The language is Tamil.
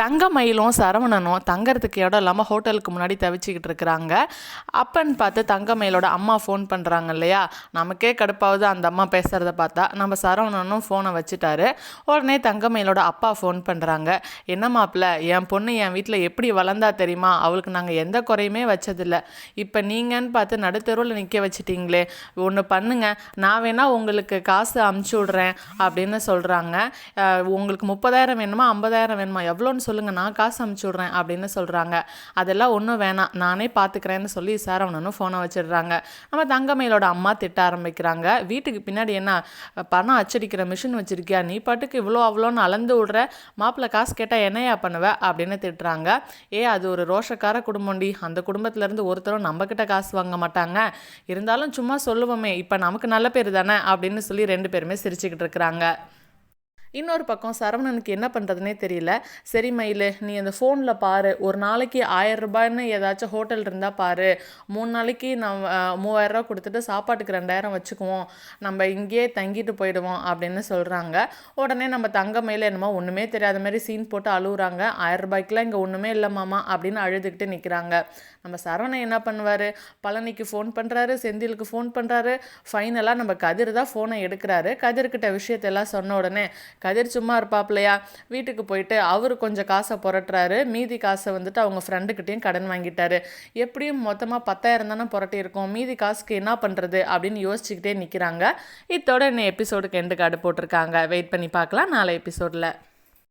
தங்கமயிலும் சரவணனும் தங்கறதுக்கு இடம் இல்லாமல் ஹோட்டலுக்கு முன்னாடி தவிச்சிக்கிட்டு இருக்கிறாங்க. அப்பன்னு பார்த்து தங்கமயிலோட அம்மா ஃபோன் பண்ணுறாங்க இல்லையா? நமக்கே கடுப்பாவது அந்த அம்மா பேசுகிறத பார்த்தா நம்ம சரவணனும் ஃபோனை வச்சுட்டாரு. உடனே தங்கமயிலோட அப்பா ஃபோன் பண்ணுறாங்க என்ன மாப்பிள்ள என் பொண்ணு என் வீட்டில் எப்படி வளர்ந்தா தெரியுமா? அவளுக்கு நாங்கள் எந்த குறையுமே வச்சதில்ல. இப்போ நீங்கன்னு பார்த்து நடுத்தெருவில் நிற்க வச்சிட்டிங்களே. ஒன்று பண்ணுங்க. நான் வேணால் உங்களுக்கு காசு அமுச்சு விட்றேன் அப்படின்னு சொல்கிறாங்க உங்களுக்கு முப்பதாயிரம் வேணுமா? ஐம்பதாயிரம் வேணுமா? எவ்வளோன்னு சொல்லுங்கள் நான் காசு அமுச்சு விட்றேன் அப்படின்னு சொல்கிறாங்க அதெல்லாம் ஒன்றும் வேணாம். நானே பார்த்துக்கிறேன்னு சொல்லி சரவணனும் ஃபோனை வச்சிடுறாங்க. நம்ம தங்கமயிலோட அம்மா திட்ட ஆரம்பிக்கிறாங்க. வீட்டுக்கு பின்னாடி என்ன பணம் அச்சடிக்கிற மிஷின் வச்சுருக்கியா? நீ பாட்டுக்கு இவ்வளோ அவ்வளோன்னு அளந்து விடுற. மாப்பிள்ளை காசு கேட்டால் என்னையா பண்ணுவ? அப்படின்னு திட்டுறாங்க. ஏ அது ஒரு ரோஷக்கார குடும்பம்டி. அந்த குடும்பத்துலேருந்து ஒருத்தரும் நம்மக்கிட்ட காசு வாங்க மாட்டாங்க. இருந்தாலும் சும்மா சொல்லுவோமே இப்போ நமக்கு நல்ல பேர் தானே? அப்படின்னு சொல்லி ரெண்டு பேருமே சிரிச்சுக்கிட்டு இருக்கிறாங்க. இன்னொரு பக்கம் சரவணனுக்கு என்ன பண்ணுறதுனே தெரியல. சரி மயில் நீ அந்த ஃபோனில் பாரு. ஒரு நாளைக்கு ஆயிரம் ஏதாச்சும் ஹோட்டல் இருந்தால் பாரு. மூணு நாளைக்கு நம்ம மூவாயிரரூபா கொடுத்துட்டு சாப்பாட்டுக்கு ரெண்டாயிரம் வச்சுக்குவோம். நம்ம இங்கேயே தங்கிட்டு போயிடுவோம் அப்படின்னு சொல்கிறாங்க உடனே நம்ம தங்க மயில் என்னமோ ஒன்றுமே தெரியாத மாதிரி சீன் போட்டு அழுகுறாங்க ஆயிரம் ரூபாய்க்குலாம் இங்கே ஒன்றுமே இல்லை மாமா அப்படின்னு அழுதுகிட்டு நிற்கிறாங்க நம்ம சரவணன் என்ன பண்ணுவார்? பழனிக்கு ஃபோன் பண்ணுறாரு செந்திலுக்கு ஃபோன் பண்ணுறாரு ஃபைனலாக நம்ம கதிர் தான் ஃபோனை எடுக்கிறாரு. கதிர்கிட்ட விஷயத்தெல்லாம் சொன்ன உடனே கதிர் சும்மா இருப்பாப்லையா? வீட்டுக்கு போயிட்டு அவர் கொஞ்சம் காசை புரட்டுறாரு. மீதி காசை வந்துட்டு அவங்க ஃப்ரெண்டுக்கிட்டேயும் கடன் வாங்கிட்டாரு. எப்படியும் மொத்தமாக பத்தாயிரம் தானே புரட்டி இருக்கும் மீதி காசுக்கு என்ன பண்ணுறது அப்படின்னு யோசிச்சுக்கிட்டே நிற்கிறாங்க இத்தோட என்ன எபிசோடுக்கு எண்டு கார்டு போட்டிருக்காங்க. வெயிட் பண்ணி பார்க்கலாம். நாளை எபிசோடில்